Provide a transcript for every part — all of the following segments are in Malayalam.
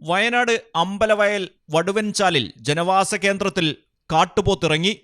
വയനാട് അമ്പലവയൽ വടുവൻചാലിൽ ജനവാസ കേന്ദ്രത്തിൽ കാട്ടുപോത്തിറങ്ങി.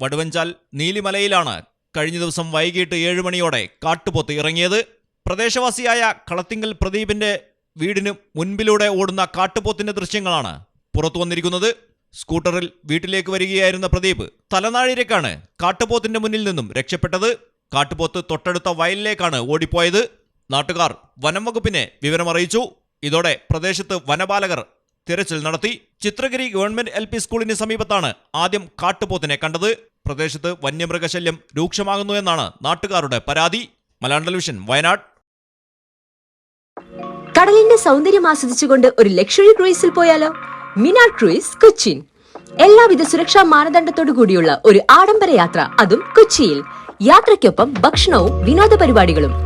വടുവൻചാൽ നീലിമലയിലാണ് കഴിഞ്ഞ ദിവസം വൈകിട്ട് ഏഴ് മണിയോടെ കാട്ടുപോത്ത് ഇറങ്ങിയത്. പ്രദേശവാസിയായ കളത്തിങ്കൽ പ്രദീപിന്റെ വീടിന് മുൻപിലൂടെ ഓടുന്ന കാട്ടുപോത്തിന്റെ ദൃശ്യങ്ങളാണ് പുറത്തു വന്നിരിക്കുന്നത്. സ്കൂട്ടറിൽ വീട്ടിലേക്ക് വരികയായിരുന്ന പ്രദീപ് തലനാഴിരക്കാണ് കാട്ടുപോത്തിന്റെ മുന്നിൽ നിന്നും രക്ഷപ്പെട്ടത്. കാട്ടുപോത്ത് തൊട്ടടുത്ത വയലിലേക്കാണ് ഓടിപ്പോയത്. നാട്ടുകാർ വനം വകുപ്പിനെ വിവരമറിയിച്ചു. ഇതോടെ പ്രദേശത്ത് വനപാലകർ തിരച്ചിൽ നടത്തി. ചിത്രഗിരി ഗവൺമെന്റ് എൽ പി സ്കൂളിന് സമീപത്താണ് ആദ്യം കാട്ടുപോത്തിനെ കണ്ടത്. പ്രദേശത്ത് വന്യമൃഗശല്യം രൂക്ഷമാകുന്നു എന്നാണ് നാട്ടുകാരുടെ പരാതി. മലയാളം ടെലിവിഷൻ വയനാട്. കടലിന്റെ സൗന്ദര്യം ആസ്വദിച്ചുകൊണ്ട് ഒരു ലക്ഷറി ക്രൂയിസിൽ പോയാലോ? മിനാ ക്രൂയിസ് കൊച്ചിൻ എല്ലാവിധ സുരക്ഷാ മാനദണ്ഡത്തോടു കൂടിയുള്ള ഒരു ആഡംബര യാത്ര അതും കൊച്ചിയിൽ. യാത്രയ്ക്കൊപ്പം ഭക്ഷണവും വിനോദ പരിപാടികളും.